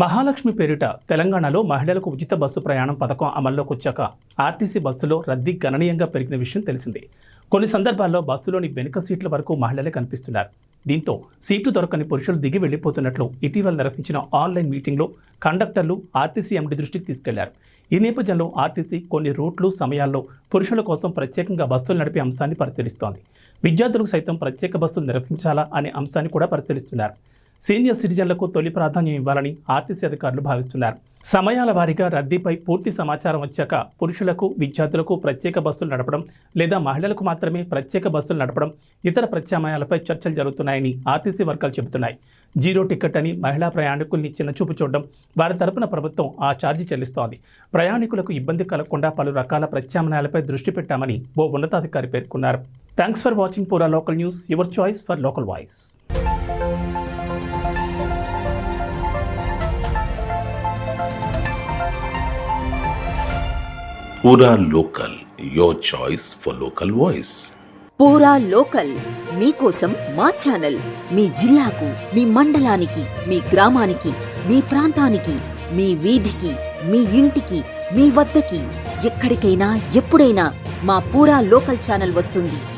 మహాలక్ష్మి పేరిట తెలంగాణలో మహిళలకు ఉచిత బస్సు ప్రయాణం పథకం అమల్లోకి వచ్చాక ఆర్టీసీ బస్సులో రద్దీ గణనీయంగా పెరిగిన విషయం తెలిసిందే. కొన్ని సందర్భాల్లో బస్సులోని వెనుక సీట్ల వరకు మహిళలే కనిపిస్తున్నారు. దీంతో సీట్లు దొరకని పురుషులు దిగి వెళ్ళిపోతున్నట్లు ఇటీవల నిర్వహించిన ఆన్లైన్ మీటింగ్లో కండక్టర్లు ఆర్టీసీ ఎండి దృష్టికి తీసుకెళ్ళారు. ఈ నేపథ్యంలో ఆర్టీసీ కొన్ని రూట్లు సమయాల్లో పురుషుల కోసం ప్రత్యేకంగా బస్సులు నడిపే అంశాన్ని పరిశీలిస్తోంది. విద్యార్థులకు సైతం ప్రత్యేక బస్సులు నిర్వహించాలా అనే అంశాన్ని కూడా పరిశీలిస్తున్నారు. సీనియర్ సిటిజన్లకు తొలి ప్రాధాన్యం ఇవ్వాలని ఆర్టీసీ అధికారులు భావిస్తున్నారు. సమయాల వారీగా రద్దీపై పూర్తి సమాచారం వచ్చాక పురుషులకు విద్యార్థులకు ప్రత్యేక బస్సులు నడపడం లేదా మహిళలకు మాత్రమే ప్రత్యేక బస్సులు నడపడం ఇతర ప్రత్యామ్నాయాలపై చర్చలు జరుగుతున్నాయని ఆర్టీసీ వర్గాలు చెబుతున్నాయి. జీరో టికెట్ అని మహిళా ప్రయాణికుల్ని చిన్నచూపు చూడడం వారి తరపున ప్రభుత్వం ఆ ఛార్జీ చెల్లిస్తోంది. ప్రయాణికులకు ఇబ్బంది కలగకుండా పలు రకాల ప్రత్యామ్నాయాలపై దృష్టి పెట్టామని ఓ ఉన్నతాధికారి పేర్కొన్నారు. థ్యాంక్స్ ఫర్ వాచింగ్ పూరా local news your choice for local voice. పూరా local your choice for local voice పూరా లోకల్ మీకోసం మా ఛానల్ మీ జిల్లాకు మీ మండలానికి మీ గ్రామానికి మీ ప్రాంతానికి మీ వీధికి మీ ఇంటికి మీ వద్దకి ఎక్కడికైనా ఎప్పుడైనా మా పూరా లోకల్ ఛానల్ వస్తుంది.